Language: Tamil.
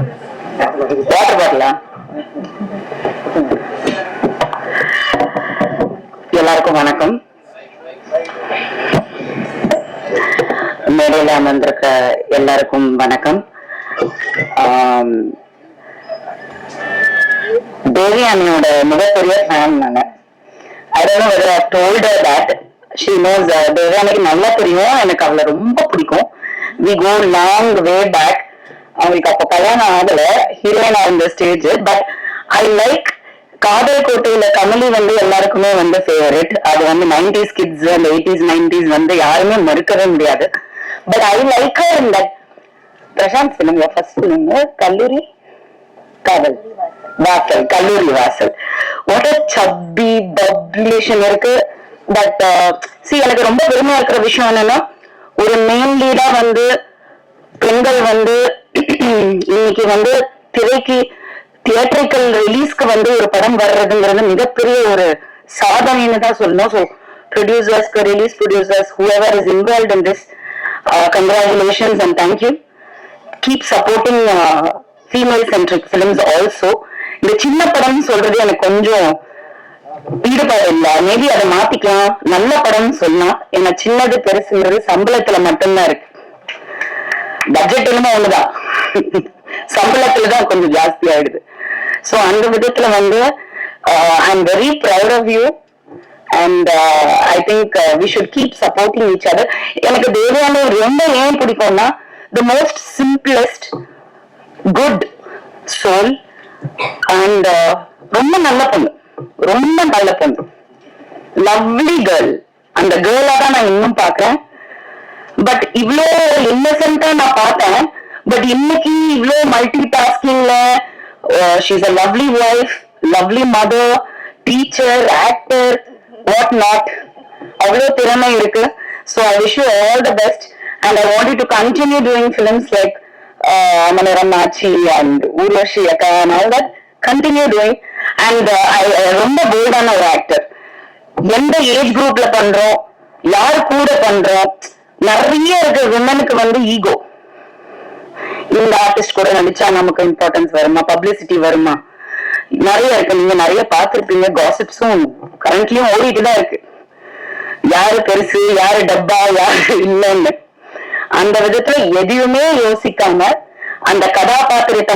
வாட்டர் பாட்டிலா? எல்லாருக்கும் வணக்கம். மேடையில் அமர்ந்திருக்க எல்லாருக்கும் வணக்கம். ஆம், தேவி அண்ணியோட மிகப்பெரிய ஃபேன் நாங்க. I don't know whether I've told her uh, நல்லா தெரியும். எனக்கு அவளை ரொம்ப பிடிக்கும். We go long way back அவங்களுக்கு அப்ப கல்யாணம் ஆகல ஹீரோயினா இருந்த ஸ்டேஜ் பட் ஐ லைக் காதல் கோட்டையில கமலி வந்து எல்லாருக்குமே வந்து ஃபேவரட் அது வந்து நைன்டிஸ் கிட்ஸ் அந்த எயிட்டிஸ் நைன்டிஸ் வந்து யாருமே மறுக்கவே முடியாது. பட் ஐ லைக் ஹர் இந்த பிரசாந்த் சொல்லுங்க ஃபர்ஸ்ட் சொல்லுங்க. கல்லூரி? காதல். வாசல் கல்லூரி வாசல். வாட் அ சப்பி பப்ளிஷன் இருக்கு. பட் சி uh, எனக்கு ரொம்ப பெருமையா இருக்கிற விஷயம் என்னன்னா ஒரு மெயின் லீடா வந்து பெண்கள் வந்து இன்னைக்கு வந்து திரைக்கு தியேட்டரிக்கல் ரிலீஸ்க்கு வந்து ஒரு படம் வர்றதுங்கிறது மிகப்பெரிய ஒரு சாதனைன்னு தான் சொல்லணும். So producers release producers whoever is involve in this congratulations and thank you keep supporting female centric films also இந்த சின்ன படம்னு சொல்றது எனக்கு கொஞ்சம் ஈடுபாடு இல்லை. மேபி அதை மாத்திக்கலாம். நல்ல படம்னு சொல்லலாம் ஏன்னா சின்னது பெருசுங்கிறது சம்பளத்துல மட்டும்தான் இருக்கு. பட்ஜெட் என்னமோ ஒண்ணுதான். சம்பளத்துல தான் கொஞ்சம் ஜாஸ்தி ஆயிடுது. சோ அந்த விதத்துல வந்து I am very proud of you and I think we should keep supporting each other எனக்கு தேவையான ரொம்ப ஏன் பிடிக்கும்னா the most simplest good soul and ரொம்ப நல்ல பொண்ணு. ரொம்ப நல்ல பொண்ணு. லவ்லி கேர்ள் அந்த கேர்ளா தான் நான் இன்னும் பாக்குறேன் பட் இவ்வளோ இன்னசென்ட்டா நான் பார்த்தேன். பட் இன்னைக்கு இவ்வளோ multi டாஸ்கிங்ல she's a lovely wife lovely mother teacher actor what not அவ்வளோ திறமை இருக்கு. So I wish you all the best and I want to continue doing films like Manorama Aachi and Urvashi akka and all that continue doing and ரொம்ப போல்டான ஒரு ஆக்டர் எந்த ஏஜ் குரூப்ல பண்றோம்? யார் கூட பண்றோம்? நிறைய இருக்கு விமனுக்கு வந்து ஈகோ இந்த ஆர்டிஸ்ட் கூட நடிச்சா நமக்கு இம்பார்ட்டன்ஸ் வருமா? பப்ளிசிட்டி வருமா? நிறைய இருக்கு. நீங்க நிறைய பாத்துருப்பீங்க காசிப்ஸும் கரண்ட்லயும் ஓடிட்டு தான் இருக்கு. யாரு பெருசு யாரு டப்பா யாரு இல்லைன்னு. அந்த விதத்துல எதையுமே யோசிக்காம அந்த கதாபாத்திரத்தை